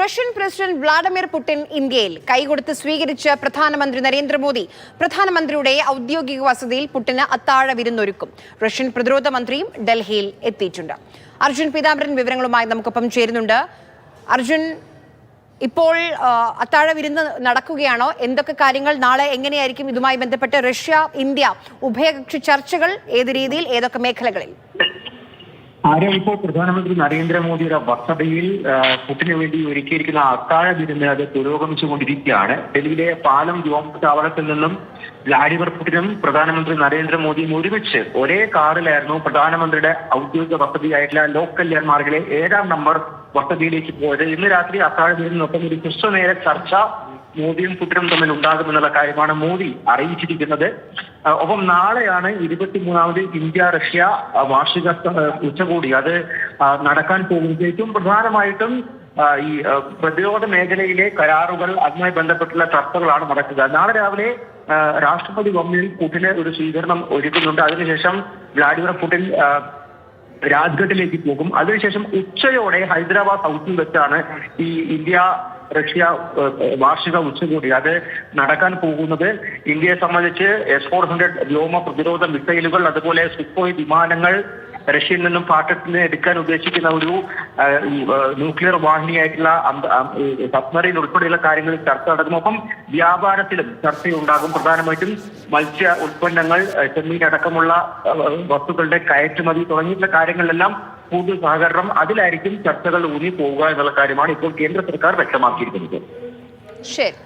Russian president Vladimir Putin ഇന്ത്യയിൽ കൈകൊടുത്ത് സ്വീകരിച്ച പ്രധാനമന്ത്രി നരേന്ദ്രമോദി പ്രധാനമന്ത്രിയുടെ ഔദ്യോഗിക വസതിയിൽ പുടിന് അത്താഴ വിരുന്നൊരുക്കും. റഷ്യൻ പ്രതിരോധ മന്ത്രിയും ഡൽഹിയിൽ എത്തിയിട്ടുണ്ട്. അർജുൻ പീതാംബരൻ വിവരങ്ങളുമായി നമുക്കൊപ്പം ചേരുന്നുണ്ട്. അർജുൻ ഇപ്പോൾ അത്താഴ വിരുന്ന് നടക്കുകയാണോ? എന്തൊക്കെ കാര്യങ്ങൾ നാളെ എങ്ങനെയായിരിക്കും ഇതുമായി ബന്ധപ്പെട്ട് റഷ്യ ഇന്ത്യ ഉഭയകക്ഷി ചർച്ചകൾ ഏത് രീതിയിൽ ഏതൊക്കെ മേഖലകളിൽ? ആര്യ ഇപ്പോൾ പ്രധാനമന്ത്രി നരേന്ദ്രമോദിയുടെ വസതിയിൽ പുട്ടിന് വേണ്ടി ഒരുക്കിയിരിക്കുന്ന അത്താഴ വിരുന്ന് അത് പുരോഗമിച്ചുകൊണ്ടിരിക്കുകയാണ്. ഡൽഹിയിലെ പാലം വ്യോമത്താവളത്തിൽ നിന്നും വ്ലാഡിമിർ പുടിനും പ്രധാനമന്ത്രി നരേന്ദ്രമോദിയും ഒരുമിച്ച് ഒരേ കാറിലായിരുന്നു പ്രധാനമന്ത്രിയുടെ ഔദ്യോഗിക വസതിയായിട്ടുള്ള ലോക് കല്യാൺ മാർഗിലെ ഏഴാം നമ്പർ വസതിയിലേക്ക് പോയത്. ഇന്ന് രാത്രി അത്താഴ വിരുന്നിനൊപ്പം ഒരു ഹ്രസ്വനേര ചർച്ച മോദിയും പുത്രനും തമ്മിൽ ഉണ്ടാകുമെന്നുള്ള കാര്യമാണ് മോദി അറിയിച്ചിരിക്കുന്നത്. ഒപ്പം നാളെയാണ് ഇരുപത്തിമൂന്നാമത് ഇന്ത്യ റഷ്യ വാർഷിക ഉച്ചകോടി. അത് നടക്കാൻ പോകുന്നത് ഏറ്റവും പ്രധാനമായിട്ടും ഈ പ്രതിരോധ മേഖലയിലെ കരാറുകൾ അതുമായി ബന്ധപ്പെട്ടുള്ള ചർച്ചകളാണ് നടക്കുക. നാളെ രാവിലെ രാഷ്ട്രപതി ഭവനിൽ പുടിന് ഒരു സ്വീകരണം ഒരുക്കുന്നുണ്ട്. അതിനുശേഷം വ്ളാഡിമിർ പുടിൻ രാജ്ഘട്ടിലേക്ക് പോകും. അതിനുശേഷം ഉച്ചയോടെ ഹൈദരാബാദ് ഹൗസിൽ വെച്ചാണ് ഈ ഇന്ത്യ റഷ്യ വാർഷിക ഉച്ചകോടി. അത് നടക്കാൻ പോകുന്നത് ഇന്ത്യയെ സംബന്ധിച്ച് എസ് ഫോർ ഹൺഡ്രഡ് വ്യോമ പ്രതിരോധ മിസൈലുകൾ അതുപോലെ സുഖോയ് വിമാനങ്ങൾ റഷ്യയിൽ നിന്നും പാട്ടത്തിന് എടുക്കാൻ ഉദ്ദേശിക്കുന്ന ഒരു ന്യൂക്ലിയർ വാഹിനിയായിട്ടുള്ള സബ്മറീൻ ഉൾപ്പെടെയുള്ള കാര്യങ്ങളിൽ ചർച്ച നടക്കും. ഒപ്പം വ്യാപാരത്തിലും ചർച്ചയുണ്ടാകും. പ്രധാനമായിട്ടും മത്സ്യ ഉൽപ്പന്നങ്ങൾ ചെമ്മീൻ അടക്കമുള്ള വസ്തുക്കളുടെ കയറ്റുമതി തുടങ്ങിയിട്ടുള്ള കാര്യങ്ങളിലെല്ലാം കൂടുതൽ സഹകരണം അതിലായിരിക്കും ചർച്ചകൾ ഊന്നി പോവുക എന്നുള്ള കാര്യമാണ് ഇപ്പോൾ കേന്ദ്ര സർക്കാർ വ്യക്തമാക്കിയിരിക്കുന്നത്. ശരി.